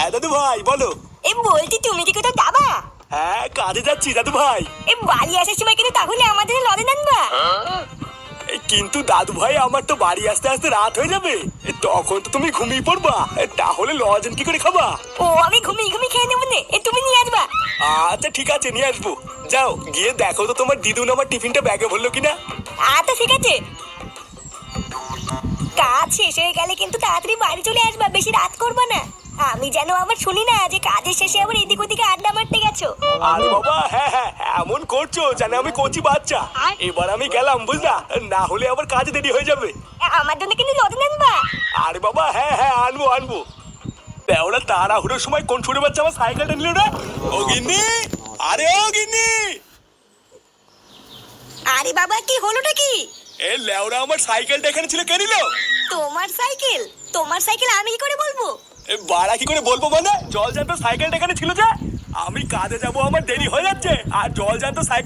হ্যাঁ দাদু ভাই বলো। এ বলছি তুমি কি কোথাও যাবা? হ্যাঁ কাজে যাচ্ছি দাদু ভাই। এ বাড়ি আসার সময় কিন্তু তাহলে আমাদের লড়ে আনবা কিন্তু দাদু ভাই আমার তো বাড়ি আসতে আসতে রাত হয়ে যাবে। তখন তো তুমি ঘুমিয়ে পড়বা। তাহলে লজেন কি করে খাবা? ও আমি ঘুমিয়ে ঘুমিয়ে খেয়ে নেব নে। এ তুমি নিয়ে আসবা। আচ্ছা ঠিক আছে নিয়ে আসব। যাও গিয়ে দেখো তো তোমার দিদুন আমার টিফিনটা ব্যাগে ভরলো কিনা। আচ্ছা ঠিক আছে। কাজ শেষ হয়ে গেলে কিন্তু তাড়াতাড়ি বাড়ি চলে আসবা। বেশি রাত করবা আমি যেন আবার শুনি না যে কাজের শেষে আবার এদিক ওদিকে আড্ডা মারতে গেছো। আরে বাবা হ্যাঁ হ্যাঁ এমন করছ জানে আমি কচি বাচ্চা। এবার আমি গেলাম বুঝলা? না হলে আবার কাজে দেরি হয়ে যাবে। আমার জন্য কিন্তু লড়ে আনবা আরে বাবা হ্যাঁ হ্যাঁ আনব আনব। ওরা তাড়াহুড়োর সময় কোন ছোট বাচ্চা আমার সাইকেলটা নিল না ও গিন্নি আরে ও গিন্নি। আরে বাবা কি হলোটা কি? এ লেওরা আমার সাইকেলটা এখানে ছিল কে নিল? তোমার সাইকেল? তোমার সাইকেল আমি কি করে বলব? বাড়া কি করে বলব মানে জল জানতো সাইকেলটা এখানে ছিল যে? আমি কাজে যাব, আমার দেরি হয়ে যাচ্ছে। আর জল জানতো সাইকেল